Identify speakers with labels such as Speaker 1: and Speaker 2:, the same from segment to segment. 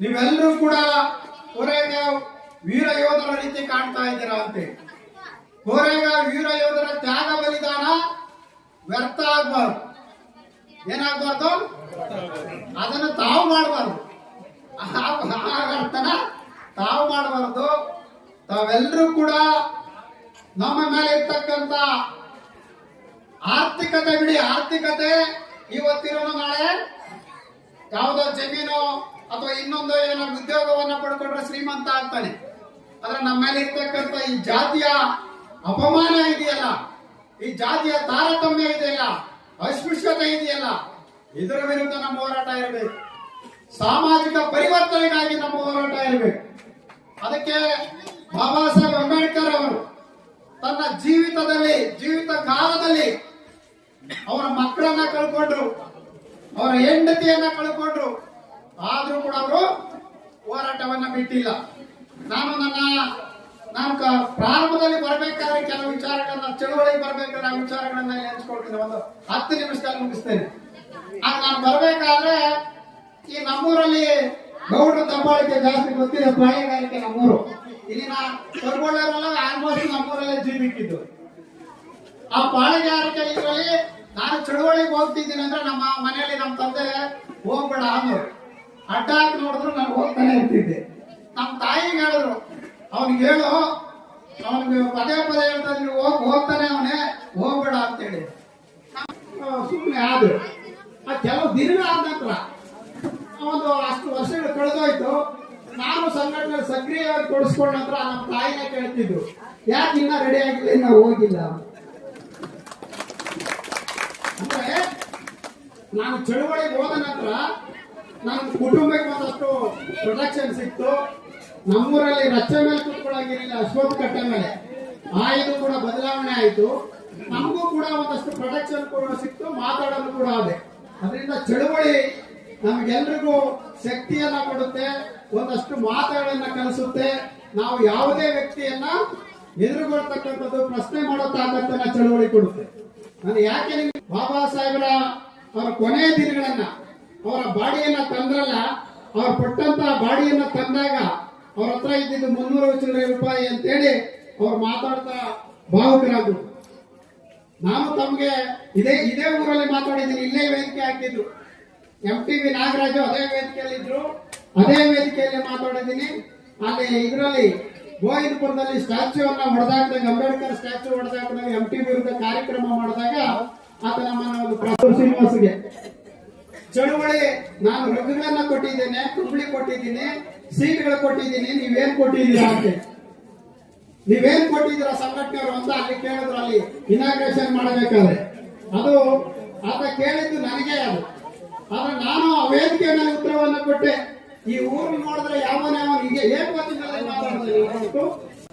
Speaker 1: ನೀವೆಲ್ಲರೂ ಕೂಡ ಕೋರೆಗಾವ್ ವೀರ ಯೋಧರ ರೀತಿ ಕಾಣ್ತಾ ಇದ್ದೀರಾ ಅಂತೆ. ಕೋರೆಗಾವ್ ವೀರ ಯೋಧರ ತ್ಯಾಗ ಬಲಿದಾನ ವ್ಯರ್ಥ ಆಗ್ಬಾರ್ದು. ಏನಾಗ್ಬಾರ್ದು? ಅದನ್ನು ತಾವು ಮಾಡಬಾರ್ದು. ಅರ್ಥನ ತಾವು ಮಾಡಬಾರ್ದು. ತಾವೆಲ್ಲರೂ ಕೂಡ ನಮ್ಮ ಮೇಲೆ ಇರ್ತಕ್ಕಂತ ಆರ್ಥಿಕತೆ ಬಿಡಿ. ಆರ್ಥಿಕತೆ ಇವತ್ತಿರೋನು ನಾಳೆ ಯಾವುದೋ ಜಮೀನು ಅಥವಾ ಇನ್ನೊಂದು ಏನೋ ಉದ್ಯೋಗವನ್ನ ಪಡ್ಕೊಂಡ್ರೆ ಶ್ರೀಮಂತ ಆಗ್ತಾನೆ. ಆದ್ರೆ ನಮ್ಮ ಮೇಲೆ ಇರ್ತಕ್ಕಂಥ ಈ ಜಾತಿಯ ಅಪಮಾನ ಇದೆಯಲ್ಲ, ಈ ಜಾತಿಯ ತಾರತಮ್ಯ ಇದೆಯಲ್ಲ, ಅಸ್ಪೃಶ್ಯತೆ ಇದೆಯಲ್ಲ, ಇದರ ವಿರುದ್ಧ ನಮ್ಮ ಹೋರಾಟ ಇರಬೇಕು. ಸಾಮಾಜಿಕ ಪರಿವರ್ತನೆಗಾಗಿ ನಮ್ಮ ಹೋರಾಟ ಇರಬೇಕು. ಅದಕ್ಕೆ ಬಾಬಾ ಸಾಹೇಬ್ ಅಂಬೇಡ್ಕರ್ ಅವರು ತನ್ನ ಜೀವಿತದಲ್ಲಿ, ಜೀವಿತ ಕಾಲದಲ್ಲಿ ಅವರ ಮಕ್ಕಳನ್ನ ಕಳ್ಕೊಂಡ್ರು, ಅವರ ಹೆಂಡತಿಯನ್ನ ಕಳ್ಕೊಂಡ್ರು. ಆದ್ರೂ ಕೂಡ ಅವರು ಹೋರಾಟವನ್ನ ಬಿಟ್ಟಿಲ್ಲ. ನಾನು ನನ್ನ ನಾನು ಪ್ರಾರಂಭದಲ್ಲಿ ಬರಬೇಕಾದ್ರೆ ಕೆಲವು ವಿಚಾರಗಳನ್ನ ಚಳುವಳಿಗೆ ಬರಬೇಕಾದ್ರೆ ಆ ವಿಚಾರಗಳನ್ನ ಇಲ್ಲಿ ಹಂಚ್ಕೊಳ್ತೀನಿ. ಒಂದು ಹತ್ತು ನಿಮಿಷದಲ್ಲಿ ಮುಗಿಸ್ತೇನೆ. ಆಗ ನಾನು ಬರಬೇಕಾದ್ರೆ ಈ ನಮ್ಮೂರಲ್ಲಿ ಗೌಡ್ರ ದಬ್ಬಾಳಿಕೆ ಜಾಸ್ತಿ ಗೊತ್ತಿದೆ ಪಾಳೆಗಾರಿಕೆ ನಮ್ಮೂರು. ಇಲ್ಲಿನ ತೊರ್ಗೊಳ್ಳೋರೆಲ್ಲ ಆಲ್ಮೋಸ್ಟ್ ನಮ್ಮೂರಲ್ಲೇ ಜೀವಿಕ್ಕಿದ್ದು ಆ ಪಾಳೆಗಾರಿಕೆ ಇದರಲ್ಲಿ ನಾನು ಚಳುವಳಿಗೆ ಹೋಗ್ತಿದ್ದೀನಿ ಅಂದ್ರೆ ನಮ್ಮ ಮನೆಯಲ್ಲಿ ನಮ್ಮ ತಂದೆ ಹೋಗ್ಬೇಡ ಅಂದ್ರು ಹಾಕಿ ನೋಡಿದ್ರು ನಾನು ಹೋಗ್ತಾನೆ ಇರ್ತಿದ್ದೆ. ನಮ್ಮ ತಾಯಿಗೆ ಹೇಳಿದ್ರು, ಅವನಿಗೆ ಹೇಳು, ಅವನಿಗೆ ಪದೇ ಪದೇ ಹೇಳ್ತಾ ಇದ್ರು ಹೋಗ್, ಹೋಗ್ತಾನೆ ಅವನೇ, ಹೋಗ್ಬೇಡ ಅಂತೇಳಿ. ಸುಮ್ಮನೆ ಆದ್ರು ಆ ಕೆಲವು ದಿನ ಆದ ನಂತರ ಒಂದು ಅಷ್ಟು ವರ್ಷಗಳು ಕಳೆದೋಯ್ತು. ನಾನು ಸಂಘಟನೆ ಸಕ್ರಿಯವಾಗಿ ತೊಡಸ್ಕೊಂಡ ನಂತರ ನಮ್ಮ ತಾಯಿನೇ ಕೇಳ್ತಿದ್ರು, ಯಾಕೆ ಇನ್ನ ರೆಡಿ ಆಗಿಲ್ಲ, ಇನ್ನ ಹೋಗಿಲ್ಲ? ಅಂದ್ರೆ ನಾನು ಚಳುವಳಿಗೆ ಹೋದ ನಂತರ ನನ್ನ ಕುಟುಂಬಕ್ಕೆ ಒಂದಷ್ಟು ಪ್ರೊಟೆಕ್ಷನ್ ಸಿಕ್ತು. ನಮ್ಮೂರಲ್ಲಿ ರಚ್ಚೆ ಮೇಲೆ ಕುತ್ಕೊಳ್ಳೋಂಗಿರಲಿಲ್ಲ ಅಶ್ವತ್ಥ ಕಟ್ಟೆ ಮೇಲೆ. ಆ ಇದು ಕೂಡ ಬದಲಾವಣೆ ಆಯಿತು. ನಮಗೂ ಕೂಡ ಒಂದಷ್ಟು ಪ್ರೊಟೆಕ್ಷನ್ ಕೂಡ ಸಿಕ್ತು, ಮಾತಾಡಲು ಕೂಡ ಅದೇ ಅದರಿಂದ ಚಳುವಳಿ ನಮಗೆಲ್ರಿಗೂ ಶಕ್ತಿಯನ್ನ ಕೊಡುತ್ತೆ, ಒಂದಷ್ಟು ಮಾತುಗಳನ್ನ ಕಲಿಸುತ್ತೆ. ನಾವು ಯಾವುದೇ ವ್ಯಕ್ತಿಯನ್ನ ಎದುರುಗೊಳ್ತಕ್ಕಂಥದ್ದು ಪ್ರಶ್ನೆ ಮಾಡೋ ಚಳುವಳಿ ಕೊಡುತ್ತೆ. ನಾನು ಯಾಕೆ ಬಾಬಾ ಸಾಹೇಬರ ಅವರ ಕೊನೆಯ ದಿನಗಳನ್ನ ಅವರ ಬಾಡಿಯನ್ನ ತಂದ್ರಲ್ಲ, ಅವ್ರ ಕೊಟ್ಟಂತ ಬಾಡಿಯನ್ನ ತಂದಾಗ ಅವ್ರ ಹತ್ರ ಇದ್ದಿದ್ದು ಮುನ್ನೂರ ಚಿಲ್ಲರೆ ರೂಪಾಯಿ ಅಂತೇಳಿ ಅವ್ರು ಮಾತಾಡ್ತಾ ಭಾವುಕರಾದ್ರು. ನಾನು ತಮ್ಗೆ ಇದೇ ಇದೇ ಊರಲ್ಲಿ ಮಾತಾಡಿದ್ದೀನಿ, ಇಲ್ಲೇ ವೇದಿಕೆ ಹಾಕಿದ್ರು. ಎಂ ಟಿ ವಿ ನಾಗರಾಜು ಅದೇ ವೇದಿಕೆಯಲ್ಲಿ ಇದ್ರು ಅದೇ ವೇದಿಕೆಯಲ್ಲಿ ಮಾತಾಡಿದ್ದೀನಿ. ಅಲ್ಲಿ ಇದರಲ್ಲಿ ಗೋವಿಂದಪುರದಲ್ಲಿ ಸ್ಟ್ಯಾಚ್ಯೂ ಅನ್ನ ಹೊಡೆದಾಕ್ದಾಗ, ಅಂಬೇಡ್ಕರ್ ಸ್ಟ್ಯಾಚ್ಯೂ ಹೊಡೆದಾಕ್ದಾಗ ಎಂ ಟಿ ವಿರುದ್ಧ ಕಾರ್ಯಕ್ರಮ ಮಾಡಿದಾಗ ಆತ ನಮ್ಮನ್ನ ಒಂದು ಪ್ರಭು ಶ್ರೀನಿವಾಸ್ಗೆ ಚಳುವಳಿ, ನಾನು ಮೃಗಗಳನ್ನ ಕೊಟ್ಟಿದ್ದೇನೆ, ಕುಂಬಳಿ ಕೊಟ್ಟಿದ್ದೀನಿ ಸೀಟ್ಗಳು ಕೊಟ್ಟಿದ್ದೀನಿ, ನೀವೇನ್ ಕೊಟ್ಟಿದ್ದೀರಾ ಅಂತ? ನೀವೇನ್ ಕೊಟ್ಟಿದ್ದೀರಾ ಸಂಘಟನೆಯವರು ಅಂತ ಅಲ್ಲಿ ಕೇಳಿದ್ರು, ಅಲ್ಲಿ ಇನಾಗ್ರೇಷನ್ ಮಾಡಬೇಕಾದ್ರೆ. ಅದು, ಆತ ಕೇಳಿದ್ದು ನನಗೆ ಅದು. ಆದ್ರೆ ನಾನು ಆ ವೇದಿಕೆ ಮೇಲೆ ಉತ್ತರವನ್ನ ಕೊಟ್ಟೆ. ಈ ಊರು ನೋಡಿದ್ರೆ ಯಾವನೇ ಅವನು ಹೀಗೆ ಏನ್ ಗೊತ್ತಿಲ್ಲ ಇವತ್ತು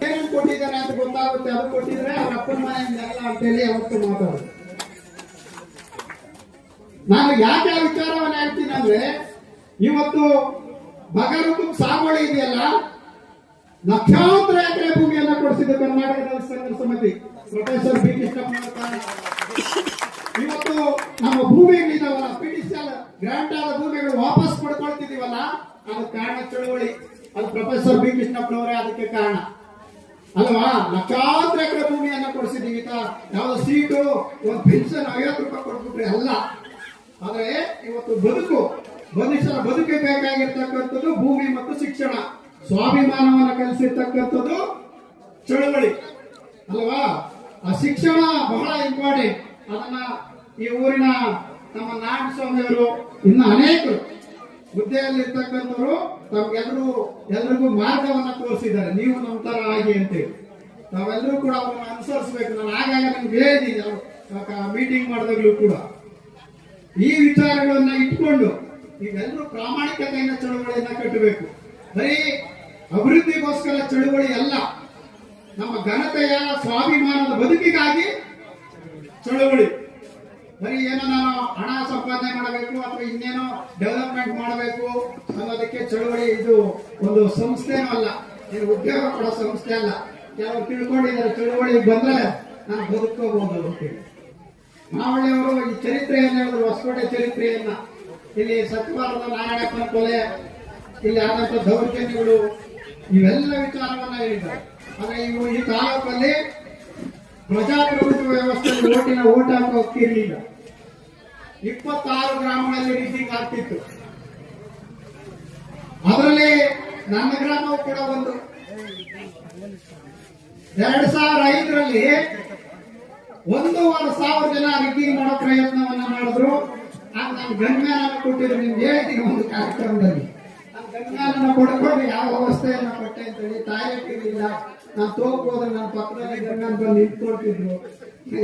Speaker 1: ಏನೇನ್ ಕೊಟ್ಟಿದ್ದಾನೆ ಅಂತ ಗೊತ್ತಾಗುತ್ತೆ, ಅದು ಕೊಟ್ಟಿದ್ರೆ ಅವ್ರ ಅಪ್ಪನ ಮನೆಯಿಂದ ಎಲ್ಲ ಅಂತೇಳಿ ಅವತ್ತು ಮಾತಾಡೋದು. ನಾನು ಯಾಕೆ ಆ ವಿಚಾರವನ್ನ ಹೇಳ್ತೀನಿ ಅಂದ್ರೆ, ಇವತ್ತು ಬಗರುಕು ಸಾಗುವಳಿ ಇದೆಯಲ್ಲ? ಲಕ್ಷಾಂತರ ಎಕರೆ ಭೂಮಿಯನ್ನ ಕೊಡಿಸಿದ್ದು ಕರ್ನಾಟಕದ ಸಂಘ ಸಮಿತಿ. ಪ್ರೊಫೆಸರ್ ಬಿ ಕೃಷ್ಣ ಇವತ್ತು ನಮ್ಮ ಭೂಮಿಗಳಿದಾವಲ್ಲ ಪಿಟಿಸಿಎಲ್ ಗ್ರಾಂಟ್ ಆದ ಭೂಮಿಗಳು ವಾಪಸ್ ಪಡ್ಕೊಳ್ತಿದೀವಲ್ಲ? ಅದು ಕಾರಣ ಚಳವಳಿ. ಅದು ಪ್ರೊಫೆಸರ್ ಬಿ ಕೃಷ್ಣಪ್ಪನವರೇ ಅದಕ್ಕೆ ಕಾರಣ. ಅಲ್ವಾ? ಲಕ್ಷಾಂತರ ಎಕರೆ ಭೂಮಿಯನ್ನ ಕೊಡಿಸಿದೀವಿ ಯಾವ್ದು ಸೀಟು, ಒಂದು ಪೆನ್ಷನ್ ಐವತ್ತು ರೂಪಾಯಿ ಕೊಟ್ಬಿಟ್ರೆ ಅಲ್ಲ. ಆದ್ರೆ ಇವತ್ತು ಬದುಕು, ಮನುಷ್ಯನ ಬದುಕಿಗೆ ಬೇಕಾಗಿರ್ತಕ್ಕಂಥದ್ದು ಭೂಮಿ ಮತ್ತು ಶಿಕ್ಷಣ. ಸ್ವಾಭಿಮಾನವನ್ನು ಕಲಿಸಿರ್ತಕ್ಕಂಥದ್ದು ಚಳುವಳಿ. ಅಲ್ವಾ? ಆ ಶಿಕ್ಷಣ ಬಹಳ ಇಂಪಾರ್ಟೆಂಟ್ ಅದನ್ನ ಈ ಊರಿನ ನಮ್ಮ ನಾರಾಯಣ ಸ್ವಾಮಿಯವರು ಇನ್ನು ಅನೇಕರು ಹುದ್ದೆಯಲ್ಲಿ ಇರ್ತಕ್ಕಂಥವ್ರು ತಮ್ಗೆಲ್ಲರೂ ಎಲ್ರಿಗೂ ಮಾರ್ಗವನ್ನ ತೋರಿಸಿದ್ದಾರೆ. ನೀವು ನಮ್ಮ ತರ ಆಗಿ ಅಂತೇಳಿ. ತಾವೆಲ್ಲರೂ ಕೂಡ ಅವರನ್ನು ಅನುಸರಿಸಬೇಕು. ನಾನು ಆಗಾಗ ನಿಮ್ಗೆ ಹೇಳಿದ್ದೀನಿ. ಮೀಟಿಂಗ್ ಮಾಡಿದಾಗ್ಲೂ ಕೂಡ. ಈ ವಿಚಾರಗಳನ್ನ ಇಟ್ಕೊಂಡು ನೀವೆಲ್ಲರೂ ಪ್ರಾಮಾಣಿಕತೆಯಿಂದ ಚಳುವಳಿಯನ್ನ ಕಟ್ಟಬೇಕು. ಬರೀ ಅಭಿವೃದ್ಧಿಗೋಸ್ಕರ ಚಳುವಳಿ ಅಲ್ಲ, ನಮ್ಮ ಘನತೆಯ ಸ್ವಾಭಿಮಾನದ ಬದುಕಿಗಾಗಿ ಚಳುವಳಿ. ಬರೀ ಏನೋ ನಾನು ಹಣ ಸಂಪಾದನೆ ಮಾಡಬೇಕು ಅಥವಾ ಇನ್ನೇನೋ ಡೆವಲಪ್ಮೆಂಟ್ ಮಾಡಬೇಕು ಅನ್ನೋದಕ್ಕೆ ಚಳುವಳಿ ಇದು ಒಂದು ಸಂಸ್ಥೆನೂ ಅಲ್ಲ ಇದು ಉದ್ಯೋಗ ಕೊಡೋ ಸಂಸ್ಥೆ ಅಲ್ಲ. ಕೆಲವರು ತಿಳ್ಕೊಂಡಿದ್ದಾರೆ ಚಳುವಳಿ ಬಂದ್ರೆ ನಾನು ಬದುಕೋಬಹುದು ಅಂತೇಳಿ ಮಾವಳ್ಳಿಯವರು ಈ ಚರಿತ್ರೆಯನ್ನು ಹೇಳಿದ್ರು ಹೊಸಕೋಟೆ ಚರಿತ್ರೆಯನ್ನ. ಇಲ್ಲಿ ಸತ್ಯವಾರದ ನಾರಾಯಣಪ್ಪನ ಕೊಲೆ, ಇಲ್ಲಿ ಆದಂತ ದೌರ್ಜನ್ಯಗಳು, ಇವೆಲ್ಲ ವಿಚಾರವನ್ನ ಹೇಳಿದ್ದಾರೆ. ಆದ್ರೆ ಇವು ಈ ತಾಲೂಕಲ್ಲಿ ಪ್ರಜಾಪ್ರಭುತ್ವ ವ್ಯವಸ್ಥೆ ಓಟಿನ ಓಟ್ ಅಂತ ಹೋಗ್ತಿರ್ಲಿಲ್ಲ. ಇಪ್ಪತ್ತಾರು ಗ್ರಾಮಗಳಲ್ಲಿ ರೀತಿಗೆ ಆಗ್ತಿತ್ತು. ಅದರಲ್ಲಿ ನನ್ನ ಗ್ರಾಮವು ಕೂಡ ಒಂದು. ಎರಡ್ ಸಾವಿರ ಐದರಲ್ಲಿ ಒಂದೂವರೆ ಸಾವಿರ ಜನ ರಿಗ್ಗಿಂಗ್ ಮಾಡೋ ಪ್ರಯತ್ನವನ್ನ ಮಾಡಿದ್ರು. ಆಗ ನಾನು ಗಣ್ಯಾನ ಕೊಟ್ಟಿದ್ರು ನಿಮ್ಗೆ ಹೇಳ್ತೀನಿ ಒಂದು ಕಾರ್ಯಕ್ರಮದಲ್ಲಿ. ನಾನು ಗಣ್ಯಾನ ಕೊಡ್ಕೊಂಡು ಯಾವ ವ್ಯವಸ್ಥೆಯನ್ನ ಕೊಟ್ಟೆ ಅಂತೇಳಿ ಟಾಯ್ಲೆಟ್ ಇರಲಿಲ್ಲ ನಾನು ಹೋದ್ರೆ ನನ್ನ ಪಕ್ಕದಲ್ಲಿ ಗಣ್ಯನ್ ಬಂದು ನಿಂತ್ಕೊಳ್ತಿದ್ರು.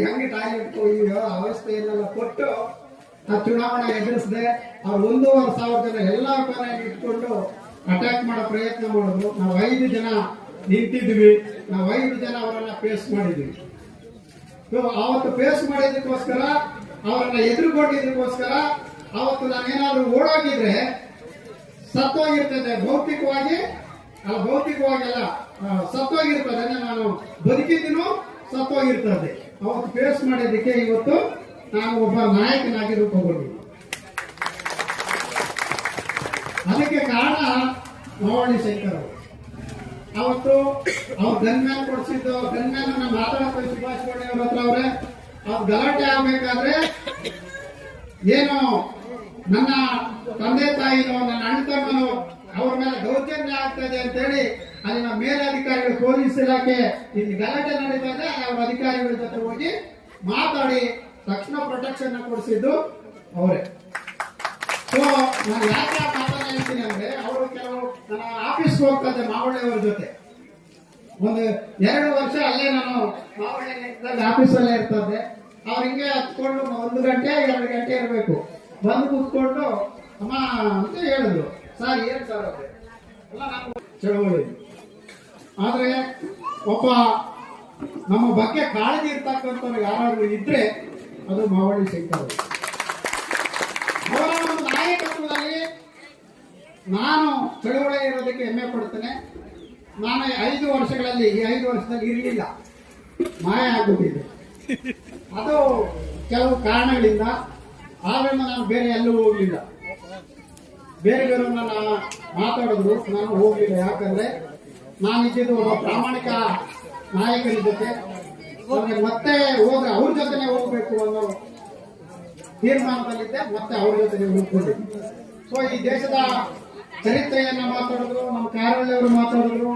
Speaker 1: ಹೆಂಗೆ ಟಾಯ್ಲೆಟ್ ಹೋಗಿ ಅವಸ್ಥೆಯನ್ನೆಲ್ಲ ಕೊಟ್ಟು ಆ ಚುನಾವಣೆ ಎದುರಿಸಿದೆ. ಅವ್ರು ಒಂದೂವರೆ ಸಾವಿರ ಜನ ಎಲ್ಲಾ ಕಡೆ ಇಟ್ಕೊಂಡು ಅಟ್ಯಾಕ್ ಮಾಡೋ ಪ್ರಯತ್ನ ಮಾಡಿದ್ರು. ನಾವು ಐದು ಜನ ನಿಂತಿದ್ವಿ. ನಾವು ಐದು ಜನ ಅವರನ್ನ ಫೇಸ್ ಮಾಡಿದ್ವಿ. ಅವತ್ತು ಫೇಸ್ ಮಾಡಿದ್ದಕ್ಕೋಸ್ಕರ ಅವರನ್ನ ಎದುರುಗೊಂಡಿದ್ದಕ್ಕೋಸ್ಕರ ಅವತ್ತು ನಾನೇನಾದ್ರೂ ಓಡೋಗಿದ್ರೆ ಸತ್ತೋಗಿರ್ತದೆ ಭೌತಿಕವಾಗಿ. ಅಲ್ಲ ಭೌತಿಕವಾಗಿ ಅಲ್ಲ ಆ, ಸತ್ತೋಗಿರ್ತದೆ. ನಾನು ಬದುಕಿದ್ದೀನೋ ಸತ್ತೋಗಿರ್ತದೆ. ಅವತ್ತು ಫೇಸ್ ಮಾಡಿದ್ದಕ್ಕೆ ಇವತ್ತು ನಾನು ಒಬ್ಬ ನಾಯಕನಾಗಿ ರೂಪುಗೊಂಡಿದ್ದೆ. ಅದಕ್ಕೆ ಕಾರಣ ನವಾಣಿ ಶಂಕರ್ ಅವರು. ಅವತ್ತು ಅವ್ರ ಗನ್ಮ್ಯಾನ್ ಕೊಡಿಸಿದ್ದು ಗನ್ಮ್ಯಾನ್ ಅನ್ನ ಮಾತಾಡಕ್ಕೆ ಸುಭಾಷ್ ಗೌಡ ಅವ್ರ ಹತ್ರ ಅವ್ರೆ, ಅವ್ರು ಗಲಾಟೆ ಆಗ್ಬೇಕಾದ್ರೆ ಏನು ನನ್ನ ತಂದೆ ತಾಯಿನೋ, ನನ್ನ ಅಣ್ಣ ತಮ್ಮನೋ ಅವ್ರ ಮೇಲೆ ದೌರ್ಜನ್ಯ ಆಗ್ತದೆ ಅಂತೇಳಿ ಅಲ್ಲಿನ ಮೇಲಧಿಕಾರಿಗಳು, ಪೊಲೀಸ್ ಇಲಾಖೆ ಇಲ್ಲಿ ಗಲಾಟೆ ನಡೀತಾ ಇದೆ ಅವ್ರ ಅಧಿಕಾರಿಗಳ ಜೊತೆ ಹೋಗಿ ಮಾತಾಡಿ ತಕ್ಷಣ ಪ್ರೊಟೆಕ್ಷನ್ ಕೊಡಿಸಿದ್ದು ಅವರೇ. ಸೊ ನಾನು ಯಾಕೆ ಹೇಳ್ತೀನಿ ಅಂದ್ರೆ ಅವರು ಕೆಲವು ನನ್ನ ಆಫೀಸ್ ಹೋಗ್ತಾ ಇದ್ದೆ ಮಾವಳ್ಳಿಯವರ ಜೊತೆ. ಒಂದು ಎರಡು ವರ್ಷ ಅಲ್ಲೇ ನಾನು ಮಾವಳ್ಳಿ ಆಫೀಸಲ್ಲೇ ಇರ್ತದೆ. ಅವ್ರು ಹಿಂಗೆ ಹತ್ಕೊಂಡು ಒಂದು ಗಂಟೆ, ಎರಡು ಗಂಟೆ ಇರಬೇಕು. ಬಂದು ಕೂತ್ಕೊಂಡು, ಅಮ್ಮ, ಅಂತ ಹೇಳಿದ್ರು. ಸರ್ ಏನ್ ಸರ್ ಎಲ್ಲ ನಾನು ಚಳವಳಿ. ಆದ್ರೆ ಒಬ್ಬ ನಮ್ಮ ಬಗ್ಗೆ ಕಾಳಜಿ ಇರ್ತಕ್ಕಂಥವ್ರು ಯಾರಾದ್ರೂ ಇದ್ರೆ ಅದು ಮಾವಳ್ಳಿ ಶಂಕರ್ ಅವರು. ಅವರ ಒಂದು ನಾಯಕತ್ವದಲ್ಲಿ ನಾನು ಚಳುವಳಿ ಇರೋದಕ್ಕೆ ಹೆಮ್ಮೆ ಪಡ್ತೇನೆ ನಾನು ಐದು ವರ್ಷಗಳಲ್ಲಿ, ಈ ಐದು ವರ್ಷದಲ್ಲಿ ಇರಲಿಲ್ಲ. ಮಾಯ ಆಗ್ಬಿಟ್ಟಿದೆ. ಅದು ಕೆಲವು ಕಾರಣಗಳಿಂದ ಆದ್ರಿಂದ ನಾನು ಬೇರೆ ಎಲ್ಲೂ ಹೋಗಲಿಲ್ಲ. ಬೇರೆ ಬೇರೆಯವ್ರನ್ನ ನಾನು ಮಾತಾಡಿದ್ರು, ನಾನು ಹೋಗಲಿಲ್ಲ. ಯಾಕಂದ್ರೆ ನಾನು ಇದ್ದಿದ್ದು ಒಬ್ಬ ಪ್ರಾಮಾಣಿಕ ನಾಯಕರ ಜೊತೆ. ಮತ್ತೆ ಹೋದ್ರೆ ಅವ್ರ ಜೊತೆನೆ ಹೋಗ್ಬೇಕು ಅನ್ನೋ ತೀರ್ಮಾನದಲ್ಲಿದ್ದೆ, ಮತ್ತೆ ಅವ್ರ ಜೊತೆ ಹೋಗ್ಕೊಂಡಿದ್ದೆ ಸೊ ಈ ದೇಶದ ಚರಿತ್ರೆಯನ್ನ ಮಾತಾಡಿದ್ರು, ನಮ್ಮ ಕಾರಳ್ಳಿ ಅವರು ಮಾತಾಡಿದ್ರು,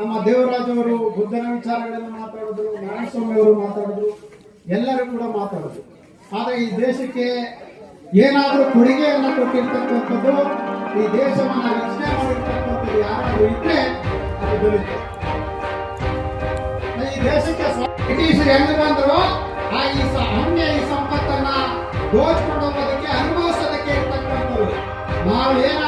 Speaker 1: ನಮ್ಮ ದೇವರಾಜವರು ಬುದ್ಧನ ವಿಚಾರಗಳನ್ನು ಮಾತಾಡಿದ್ರು, ನಾರಾಯಣಸ್ವಾಮಿ ಅವರು ಮಾತಾಡಿದ್ರು, ಎಲ್ಲರೂ ಕೂಡ ಮಾತಾಡಿದ್ರು. ಆದ್ರೆ ಈ ದೇಶಕ್ಕೆ ಏನಾದರೂ ಕೊಡುಗೆಯನ್ನ ಕೊಟ್ಟಿರ್ತಕ್ಕಂಥದ್ದು, ಈ ದೇಶವನ್ನ ರಕ್ಷಣೆ ಮಾಡಿರ್ತಕ್ಕಂಥದ್ದು ಯಾರು ಇದ್ರೆ ಅದು ದೊರೆಯುತ್ತೆ ಈ ದೇಶಕ್ಕೆ ಬ್ರಿಟಿಷ್ ಹೆಂಗ್ ಬಂದ್ರು? ಆ ಈ ಅನ್ಯ ಈ ಸಂಪತ್ತನ್ನ ದೋಚ್ಕೊಂಡು ಹೋಗೋದಕ್ಕೆ, ಅನುಭವಿಸೋದಕ್ಕೆ ಇರ್ತಕ್ಕಂಥವ್ರು. ನಾವು ಏನಾದರೂ ಈ ದೇಶದ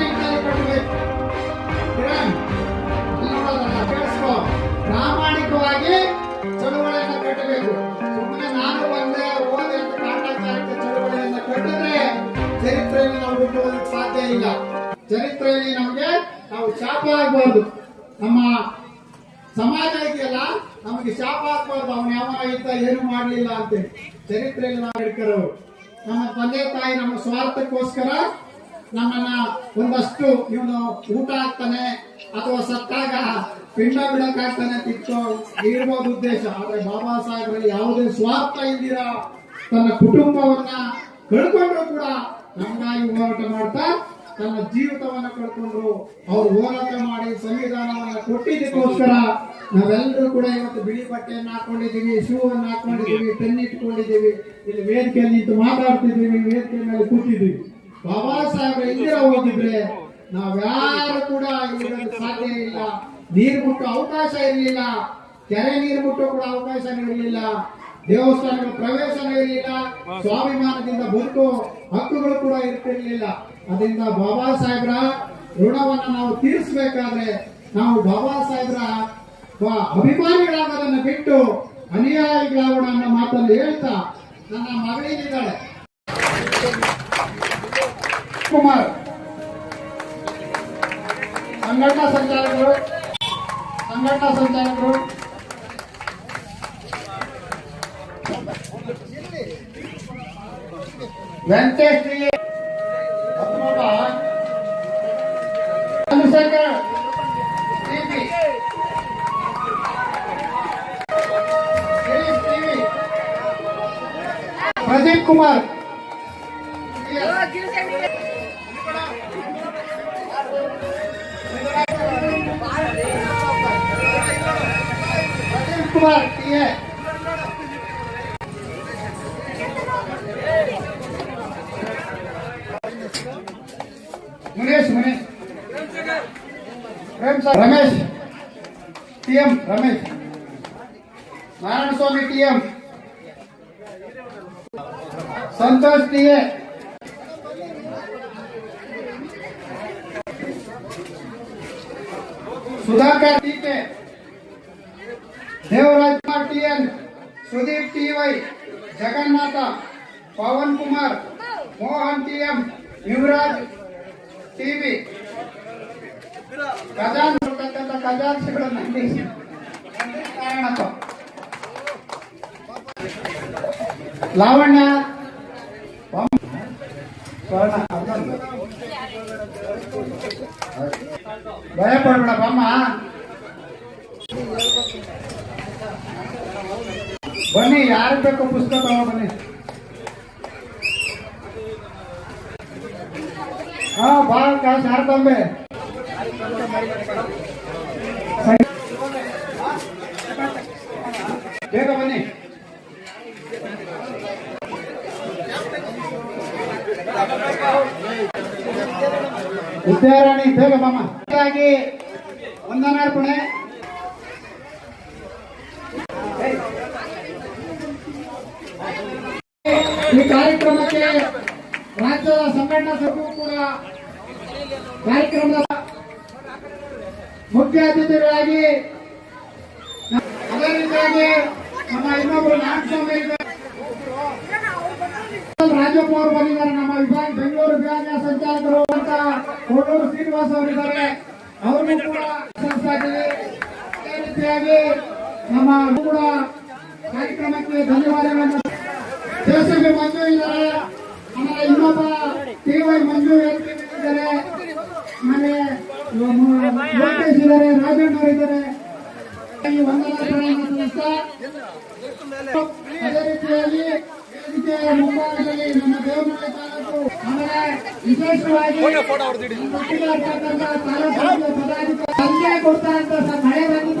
Speaker 1: ನಾವು ಶಾಪ ಆಗ್ಬಾರ್ದು ನಮ್ಮ ಸಮಾಜ ಇದೆಯಲ್ಲ ನಮಗೆ ಶಾಪ ಆಗ್ಬಾರ್ದು, ಅವನು ಯಾವ ಇದ್ದ ಏನು ಮಾಡಲಿಲ್ಲ ಅಂತ ಚರಿತ್ರೆಯಲ್ಲಿ ನಾವು ನಮ್ಮ ತಂದೆ ತಾಯಿ ನಮ್ಮ ಸ್ವಾರ್ಥಕ್ಕೋಸ್ಕರ ನಮ್ಮನ್ನ ಒಂದಷ್ಟು ಇವನು ಊಟ ಆಗ್ತಾನೆ ಅಥವಾ ಸತ್ತಾಗ ಪಿಂಡ ಬಿಡಕ್ಕಾಗ್ತಾನೆ ತಿಕ್ಕೋ ಇರ್ಬೋದು ಉದ್ದೇಶ. ಆದ್ರೆ ಬಾಬಾ ಸಾಹೇಬರಲ್ಲಿ ಯಾವುದೇ ಸ್ವಾರ್ಥ ಇದ್ದೀರಾ ತನ್ನ ಕುಟುಂಬವನ್ನ ಕಳ್ಕೊಂಡ್ರು ಕೂಡ ನಮಗಾಗಿ ಹೋರಾಟ ಮಾಡ್ತಾ ತನ್ನ ಜೀವಿತವನ್ನ ಕಳ್ಕೊಂಡ್ರು, ಅವ್ರು ಹೋರಾಟ ಮಾಡಿ ಸಂವಿಧಾನವನ್ನ ಕೊಟ್ಟಿದ್ದಕ್ಕೋಸ್ಕರ ನಾವೆಲ್ಲರೂ ಕೂಡ ಇವತ್ತು ಬಿಳಿ ಬಟ್ಟೆಯನ್ನು ಹಾಕೊಂಡಿದ್ದೀವಿ ಶೂ ಅನ್ನ ಹಾಕೊಂಡಿದ್ದೀವಿ ಪೆನ್ ಇಟ್ಕೊಂಡಿದ್ದೀವಿ ಇಲ್ಲಿ ವೇದಿಕೆಯಲ್ಲಿ ನಿಂತು ಮಾತಾಡ್ತಿದ್ದೀವಿ ವೇದಿಕೆ ಮೇಲೆ ಕೂತಿದ್ದೀವಿ ಬಾಬಾ ಸಾಹೇಬ್ ಇಂದಿರ ಹೋಗಿದ್ರೆ ನಾವ್ಯಾರು ಕೂಡ ಇರೋದಕ್ಕೆ ಸಾಧ್ಯ ಇಲ್ಲ. ನೀರು ಮುಟ್ಟೋ ಅವಕಾಶ ಇರಲಿಲ್ಲ. ಕೆರೆ ನೀರು ಮುಟ್ಟೋ ಕೂಡ ಅವಕಾಶ ಇರಲಿಲ್ಲ ದೇವಸ್ಥಾನಗಳ ಪ್ರವೇಶ ಇರಲಿಲ್ಲ ಸ್ವಾಭಿಮಾನದಿಂದ ಬದುಕೋ ಹಕ್ಕುಗಳು ಕೂಡ ಇರ್ತಿರ್ಲಿಲ್ಲ. ಅದರಿಂದ ಬಾಬಾ ಸಾಹೇಬ್ರ ಋಣವನ್ನ ನಾವು ತೀರಿಸಬೇಕಾದ್ರೆ ನಾವು ಬಾಬಾ ಸಾಹೇಬ್ರ ಅಭಿಮಾನಿಗಳಾಗೋದನ್ನ ಬಿಟ್ಟು ಅನುಯಾಯಿಗಳಾಗೋಣ ಅನ್ನೋ ಮಾತನ್ನು ಹೇಳ್ತಾ ನನ್ನ ಮಗಳಿದ್ದಾಳೆ ಕುಮಾರ್. ಸಂಘಟನಾ ಸಂಚಾಲಕರು ಸಂಘಟನಾ ಸಂಚಾಲಕರು. वेंकटेश्वरी प्रदीप कुमार। प्रदीप कुमार की है Pradeep Kumar Pradeep Kumar T A Munesh Munesh Prem sir Ramesh T M Ramesh Narayana Swamy T M Santosh T A TV. ಖಜಾನ್ ಕೊಡ್ತಕ್ಕಂಥ ಖಜಾನ್ಸಿಗಳನ್ನ ಅಂಗಡಿಸಿ ಕಾರಣಪ್ಪ ಲಾವಣ್ಯ. ಭಯ ಪಡ್ಬೇಡ ಬಮ್ಮ. ಬನ್ನಿ ಯಾರು ಬೇಕು ಪುಸ್ತಕ ಬನ್ನಿ. ಹಾ ಬಾಳ ಕಾಸು ಯಾರು ತಂಬೆ ಬೇಗ ಬನ್ನಿ ವಿದ್ಯಾರಾಣಿ ಬೇಗ ಬಾಮ ಹಾಗಾಗಿ ವಂದನಾರ್ಪಣೆ ಈ ಕಾರ್ಯಕ್ರಮಕ್ಕೆ ರಾಜ್ಯದ ಸಂಘಟನಾ ಸಭೆಯೂ ಕೂಡ ಕಾರ್ಯಕ್ರಮದ ಮುಖ್ಯ ಅತಿಥಿಗಳಾಗಿ ಅದೇ ರೀತಿಯಾಗಿ ನಮ್ಮ ಇನ್ನೊಬ್ಬರು ನಾಗಸ್ವಾಮಿ. ರಾಜಪ್ಪ ಅವರು ಬಂದಿದ್ದಾರೆ. ನಮ್ಮ ವಿಭಾಗ ಬೆಂಗಳೂರು ವಿಭಾಗ ಸಂಚಾಲಕರು ಅಂತ ಕೋಡೂರು ಶ್ರೀನಿವಾಸ್ ಅವರಿದ್ದಾರೆ. ಅವರು ಕೂಡ ಸಂಸ್ಥಾಗಿದೆ ಅದೇ ರೀತಿಯಾಗಿ ನಮ್ಮ ಕೂಡ ಕಾರ್ಯಕ್ರಮಕ್ಕೆ ಧನ್ಯವಾದಗಳನ್ನು ಜೆಸಿಬಿ ಬಂದು ಇದ್ದಾರೆ. ಆಮೇಲೆ ಇನ್ನೊಬ್ಬ ಟಿ ವೈ ಮಂಜು ಇದ್ದಾರೆ ಆಮೇಲೆ ಲೋಕೇಶ್ ಇದ್ದಾರೆ ರಾಜಣ್ಣ ಇದ್ದಾರೆ. ಈ ಸಲ್ಲಿಸ್ತಾ ಅದೇ ರೀತಿಯಾಗಿ ಮುಂಭಾಗದಲ್ಲಿ ನಮ್ಮ ದೇವನಹಳ್ಳಿ ತಾಲೂಕು ಆಮೇಲೆ ವಿಶೇಷವಾಗಿ ತಾಲೂಕು ಪದಾಧಿಕಾರಿ ಕೊಡ್ತಾ ಸರ್ ಮಳೆ ಬಂದಿದ್ರಿಂದ